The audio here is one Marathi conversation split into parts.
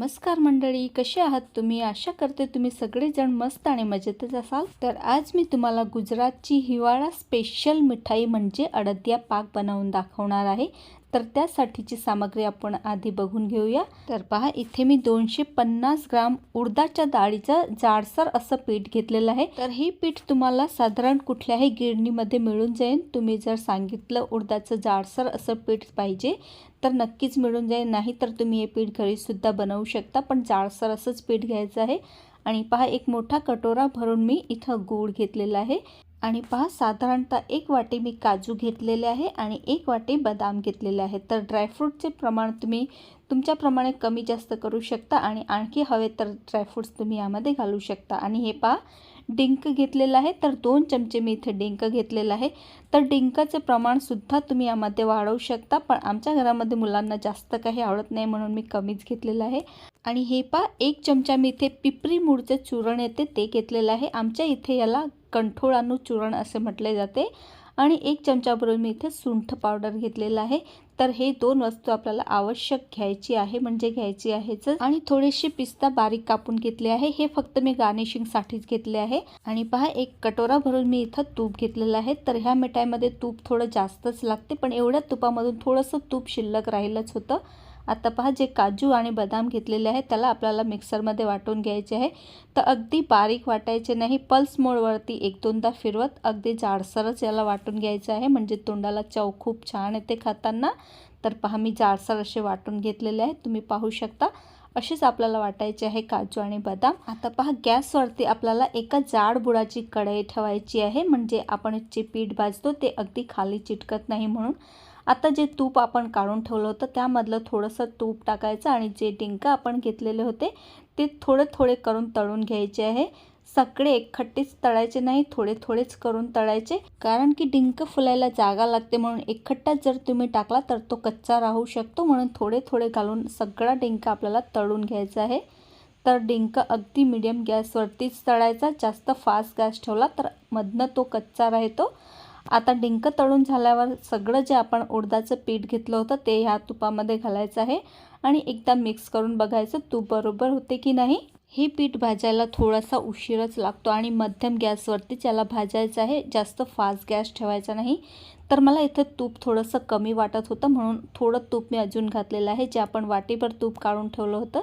नमस्कार मंडळी कसे आहात तुम्ही? आशा करते तुम्ही सगळेजण मस्त आणि मजेतच असाल. तर आज मी तुम्हाला गुजरातची हिवाळा स्पेशल मिठाई म्हणजे अडद्या पाक बनवून दाखवणार आहे. तर त्यासाठीची सामग्री आपण आधी बघून घेऊया. तर पहा इथे मी दोनशे पन्नास ग्राम उडदाच्या डाळीचं जाडसर असं पीठ घेतलेलं आहे. तर हे पीठ तुम्हाला साधारण कुठल्याही गिरणीमध्ये मिळून जाईल. तुम्ही जर सांगितलं उडदाचं जाडसर असं पीठ पाहिजे तर नक्कीच मिळून जाईल. नाही तर तुम्ही हे पीठ घरीसुद्धा बनवू शकता. पण जाडसर असंच पीठ घ्यायचं आहे. आणि पहा एक मोठा कटोरा भरून मी इथं गूळ घेतलेला आहे. आणि पहा साधारणतः एक वाटी मी काजू घेतलेले आहे आणि एक वाटी बदाम घेतलेले आहे तर ड्रायफ्रूटचे प्रमाण तुम्ही तुमच्याप्रमाणे कमी जास्त करू शकता आणि आणखी हवे तर ड्रायफ्रूट्स तुम्ही यामध्ये घालू शकता. आणि हे पहा डिंक घेतलेलं आहे. तर दोन चमचे मी इथे डिंक घेतलेलं आहे. तर डिंकाचं प्रमाणसुद्धा तुम्ही यामध्ये वाढवू शकता. पण आमच्या घरामध्ये मुलांना जास्त काही आवडत नाही म्हणून मी कमीच घेतलेलं आहे. आणि हे पा एक चमचा मी इथे पिपरी मूळचं चूर्ण येते ते घेतलेलं आहे. आमच्या इथे याला कंठोळानू चूर्ण असे म्हटले जाते. आणि एक चमचाबरोबर मी इथे सुंठ पावडर घेतलेला आहे. तर हे दोन वस्तू आपल्याला आवश्यक घ्यायची आहे म्हणजे घ्यायची आहेच आणि थोडेसे पिस्ता बारीक कापून घेतले आहे. हे फक्त मी गार्निशिंगसाठीच घेतले आहे. आणि पहा एक कटोरा भरून मी इथं तूप घेतलेलं आहे. तर ह्या मिठाईमध्ये तूप थोडं जास्तच लागते पण एवढ्या तुपामधून थोडंसं तूप शिल्लक राहिलंच होतं. आता पहा जे काजू आणि बदाम घेतलेले आहे त्याला आपल्याला मिक्सरमध्ये वाटून घ्यायचे आहे. तर अगदी बारीक वाटायचे नाही पल्स मोडवरती एक दोनदा फिरवत अगदी जाडसरच याला वाटून घ्यायचं आहे. म्हणजे तोंडाला चव खूप छान येते खाताना. तर पहा मी जाडसर असे वाटून घेतलेले आहे तुम्ही पाहू शकता असेच आपल्याला वाटायचे आहे काजू आणि बदाम. आता पहा गॅसवरती आपल्याला एका जाड बुडाची कढई ठेवायची आहे. म्हणजे आपण जे पीठ भाजतो ते अगदी खाली चिटकत नाही म्हणून. आता जे तूप आपण काढून ठेवलं होतं त्यामधलं थोडंसं तूप टाकायचं आणि जे डिंक आपण घेतलेले होते ते थोडे थोडे करून तळून घ्यायचे आहे. सगळे एकखट्टेच तळायचे नाही थोडे थोडेच करून तळायचे. कारण की डिंक फुलायला जागा लागते म्हणून एकखट्टाच जर तुम्ही टाकला तर तो कच्चा राहू शकतो. म्हणून थोडे थोडे घालून सगळा डिंक आपल्याला तळून घ्यायचा आहे. तर डिंक अगदी मिडियम गॅसवरतीच तळायचा. जास्त फास्ट गॅस ठेवला तर मधनं तो कच्चा राहतो. आता डिंक तळून झाल्यावर सगळं जे आपण उडदाचं पीठ घेतलं होतं ते ह्या तुपामध्ये घालायचं आहे. आणि एकदा मिक्स करून बघायचं तूप बरोबर होते की नाही? हे पीठ भाजायला थोडासा उशीरच लागतो आणि मध्यम गॅसवरती ज्याला भाजायचं आहे. जास्त फास्ट गॅस ठेवायचा नाही. तर मला इथं तूप थोडंसं कमी वाटत होतं म्हणून थोडं तूप मी अजून घातलेलं आहे जे आपण वाटीभर तूप काढून ठेवलं होतं.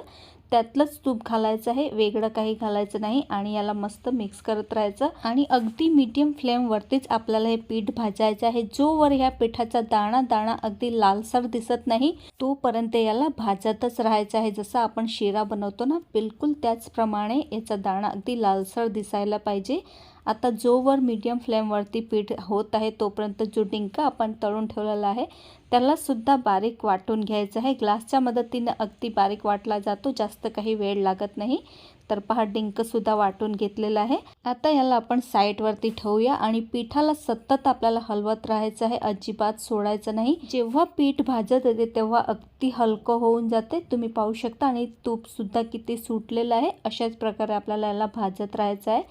त्यातलंच तूप घालायचं आहे वेगळं काही घालायचं नाही आणि याला मस्त मिक्स करत राहायचं. आणि अगदी मीडियम फ्लेमवरतीच आपल्याला हे पीठ भाजायचं आहे. जोवर ह्या पिठाचा दाणा दाणा अगदी लालसर दिसत नाही तोपर्यंत याला भाजतच राहायचं आहे. जसं आपण शिरा बनवतो ना बिलकुल त्याचप्रमाणे याचा दाणा अगदी लालसर दिसायला पाहिजे. आता जोवर मीडियम फ्लेमवरती पीठ होत आहे तोपर्यंत जो डिंका आपण तळून ठेवलेला आहे त्यालासुद्धा बारीक वाटून घ्यायचं आहे. ग्लासच्या मदतीनं अगदी बारीक वाटला जातो जास्त काही वेळ लागत नाही. तर पहा डिंकसुद्धा वाटून घेतलेला आहे. आता याला आपण साईडवरती ठेवूया आणि पिठाला सतत आपल्याला हलवत राहायचं आहे. अजिबात सोडायचं नाही. जेव्हा पीठ भाजत येते तेव्हा अगदी हलकं होऊन जाते. तुम्ही पाहू शकता आणि तूपसुद्धा किती सुटलेलं आहे. अशाच प्रकारे आपल्याला याला भाजत राहायचं आहे.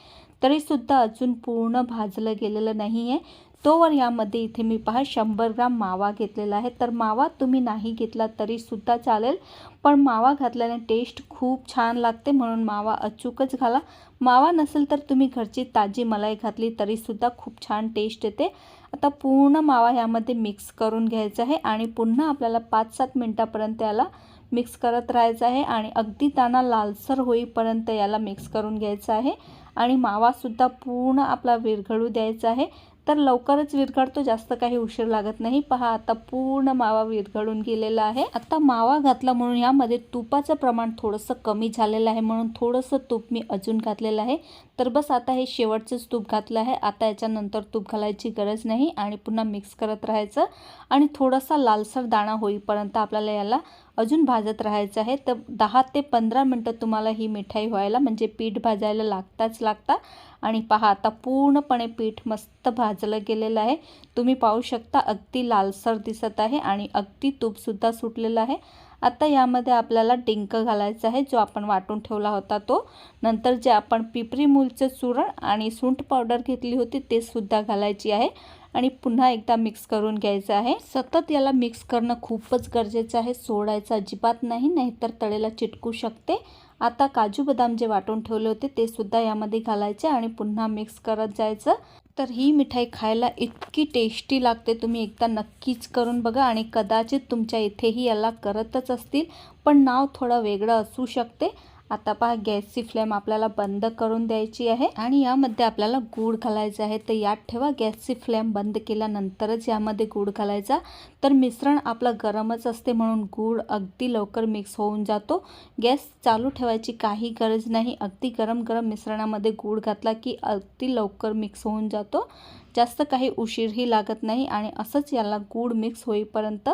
तरीसुद्धा अजून पूर्ण भाजलं गेलेलं नाही आहे तोवर यामध्ये इथे मी पहा शंभर ग्राम मावा घेतलेला आहे. तर मावा तुम्ही नाही घेतला तरीसुद्धा चालेल. पण मावा घातल्याने टेस्ट खूप छान लागते म्हणून मावा अचूकच घाला. मावा नसेल तर तुम्ही घरची ताजी मलाई घातली तरीसुद्धा खूप छान टेस्ट येते. आता पूर्ण मावा ह्यामध्ये मिक्स करून घ्यायचा आहे आणि पुन्हा आपल्याला पाच सात मिनटापर्यंत याला मिक्स करत राहायचं आहे आणि अगदी दाणा लालसर होईपर्यंत याला मिक्स करून घ्यायचं आहे. आणि मावासुद्धा पूर्ण आपला विरघळू द्यायचा आहे. तर लवकरच विरघळतो जास्त काही उशीर लागत नाही. पहा आता पूर्ण मावा विरघळून गेलेला आहे. आता मावा घातला म्हणून यामध्ये तुपाचं प्रमाण थोडंसं कमी झालेलं आहे. म्हणून थोडंसं तूप मी अजून घातलेलं आहे. तर बस आता हे शेवटचंच तूप घातलं आहे. आता याच्यानंतर तूप घालायची गरज नाही आणि पुन्हा मिक्स करत राहायचं. आणि थोडासा लालसर दाणा होईपर्यंत आपल्याला याला अजून भाजत राहायचं आहे. तर दहा ते पंधरा मिनटं तुम्हाला ही मिठाई व्हायला म्हणजे पीठ भाजायला लागताच लागता. आणि पहा आता पूर्णपणे पीठ मस्त भाजलं गेलेलं आहे. तुम्ही पाहू शकता अगदी लालसर दिसत आहे आणि अगदी तूपसुद्धा सुटलेलं आहे. आता यामध्ये आपल्याला डिंक घालायचा आहे जो आपण वाटून ठेवला होता तो. नंतर जे आपण पिपरी मूलचं चुरण आणि सुंठ पावडर घेतली होती ते सुद्धा घालायची आहे. आणि पुन्हा एकदा मिक्स करून घ्यायचं आहे. सतत याला मिक्स करणं खूपच गरजेचं आहे. सोडायचं अजिबात नाही नाहीतर तळेला चिटकू शकते. आता काजू बदाम जे वाटून ठेवले होते ते सुद्धा यामध्ये घालायचे आणि पुन्हा मिक्स करत जायचं. तर ही मिठाई खायला इतकी टेस्टी लागते तुम्ही एकदा नक्कीच करून बघा आणि कदाचित तुमच्या इथेही याला करतच असतील. पण नाव थोडं वेगळं असू शकते. आता पहा गॅसची फ्लेम आपल्याला बंद करून द्यायची आहे आणि यामध्ये आपल्याला गूळ घालायचं आहे. तर यात ठेवा गॅसची फ्लेम बंद केल्यानंतरच यामध्ये गूळ घालायचा. तर मिश्रण आपलं गरमच असते म्हणून गूळ अगदी लवकर मिक्स होऊन जातो. गॅस चालू ठेवायची काही गरज नाही. अगदी गरम गरम मिश्रणामध्ये गूळ घातला की अगदी लवकर मिक्स होऊन जातो. जास्त काही उशीरही लागत नाही आणि असंच याला गूळ मिक्स होईपर्यंत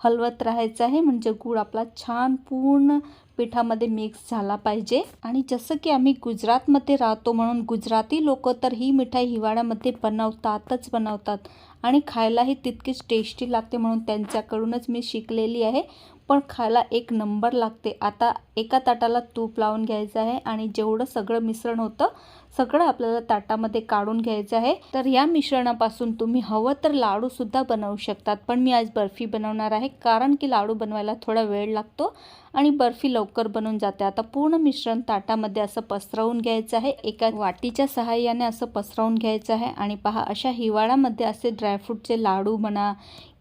हलवत राहायचं आहे. म्हणजे गूळ आपला छान पूर्ण पिठामध्ये मिक्स झाला पाहिजे. आणि जसं की आम्ही गुजरातमध्ये राहतो म्हणून गुजराती लोक तर ही मिठाई हिवाळ्यामध्ये बनवतातच बनवतात. आणि खायलाही तितकीच टेस्टी लागते म्हणून त्यांच्याकडूनच मी शिकलेली आहे. पण खायला एक नंबर लागते. आता एका ताटाला तूप लावून घ्यायचं आहे आणि जेवढं सगळं मिश्रण होतं सगळं आपल्याला ताटामध्ये काढून घ्यायचं आहे. तर या मिश्रणापासून तुम्ही हवं तर लाडूसुद्धा बनवू शकतात. पण मी आज बर्फी बनवणार आहे कारण की लाडू बनवायला थोडा वेळ लागतो आणि बर्फी लवकर बनून जाते. आता पूर्ण मिश्रण ताटामध्ये असं पसरवून घ्यायचं आहे. एका वाटीच्या सहाय्याने असं पसरवून घ्यायचं आहे. आणि पहा अशा हिवाळ्यामध्ये असे ड्रायफ्रूटचे लाडू म्हणा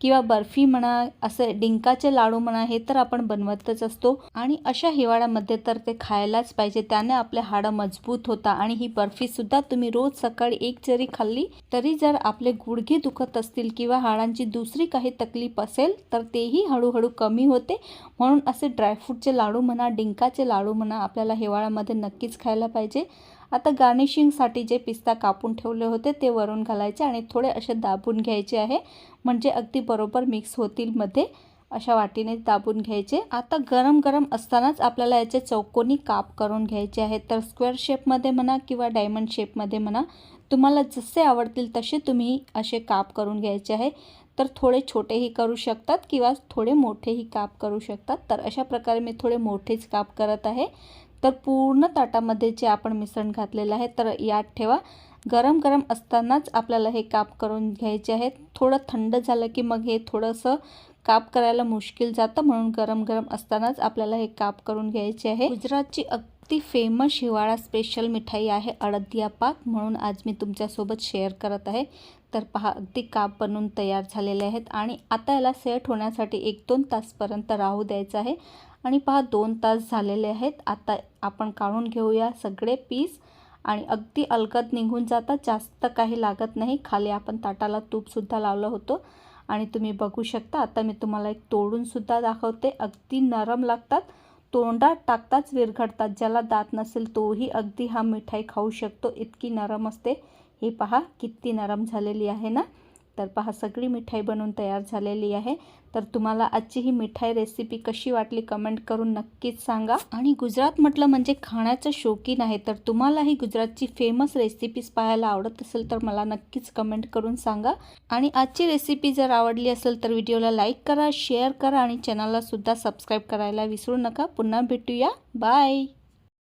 किंवा बर्फी म्हणा असे डिंकाचे लाडू म्हणा हे तर आपण बनवतच असतो. आणि अशा हिवाळ्यामध्ये तर ते खायलाच पाहिजे. त्याने आपले हाडं मजबूत होता आणि ही बर्फीसुद्धा तुम्ही रोज सकाळी एक जरी खाल्ली तरी जर आपले गुडघे दुखत असतील किंवा हाडांची दुसरी काही तकलीफ असेल तर तेही हळूहळू कमी होते. म्हणून असे ड्रायफ्रूटचे लाडू म्हणा डिंकाचे लाडू म्हणा आपल्याला हिवाळ्यामध्ये नक्कीच खायला पाहिजे. आता गार्निशिंगसाठी जे पिस्ता कापून ठेवले होते ते वरून घालायचे आणि थोडे असे दाबून घ्यायचे आहे. म्हणजे अगदी बरोबर मिक्स होतील मध्ये. अशा वाटीने दाबून घ्यायचे. आता गरम गरम असतानाच आपल्याला याचे चौकोनी काप करून घ्यायचे आहेत. तर स्क्वेअर शेपमध्ये म्हणा किंवा डायमंड शेपमध्ये म्हणा तुम्हाला जसे आवडतील तसे तुम्ही असे काप करून घ्यायचे आहे. तर थोडे छोटेही करू शकतात किंवा थोडे मोठेही काप करू शकतात. तर अशा प्रकारे मी थोडे मोठेच काप करत आहे. तर पूर्ण ताटामध्ये जे आपण मिश्रण घातलेलं आहे तर यात ठेवा. गरम गरम असतानाच आपल्याला हे काप करून घ्यायचे आहेत. थोडं थंड झालं की मग हे थोडंसं काप करायला मुश्किल जातं. म्हणून गरम गरम असतानाच आपल्याला हे काप करून घ्यायचे आहे. गुजरातची अगदी फेमस हिवाळा स्पेशल मिठाई आहे अडदिया पाक. म्हणून आज मी तुमच्यासोबत शेअर करत आहे. तर पहा अगदी काप बनवून तयार झालेले आहेत. आणि आता याला सेट होण्यासाठी एक दोन तासपर्यंत राहू द्यायचं आहे. आणि पहा दोन तास झालेले आहेत. आता आपण काढून घेऊया सगळे पीस आणि अगदी अलगद निघून जातात जास्त काही लागत नाही. खाली आपण ताटाला तूपसुद्धा लावलं होतं. आणि तुम्ही बघू शकता आता मी तुम्हाला एक तोडूनसुद्धा दाखवते. अगदी नरम लागतात. तोंडात टाकताच विरघडतात ज्याला दात नसेल तोही अगदी हा मिठाई खाऊ शकतो. इतकी नरम असते. हे पहा किती नरम झालेली आहे ना? तर पहा सगळी मिठाई बनवून तयार झालेली आहे. तर तुम्हाला आजची ही मिठाई रेसिपी कशी वाटली कमेंट करून नक्कीच सांगा. आणि गुजरात म्हटलं म्हणजे खाण्याचं शौकीन आहे. तर तुम्हालाही गुजरातची फेमस रेसिपीज पाहायला आवडत असेल तर मला नक्कीच कमेंट करून सांगा. आणि आजची रेसिपी जर आवडली असेल तर व्हिडिओला लाईक करा शेअर करा आणि चॅनलला सुद्धा सबस्क्राईब करायला विसरू नका. पुन्हा भेटूया. बाय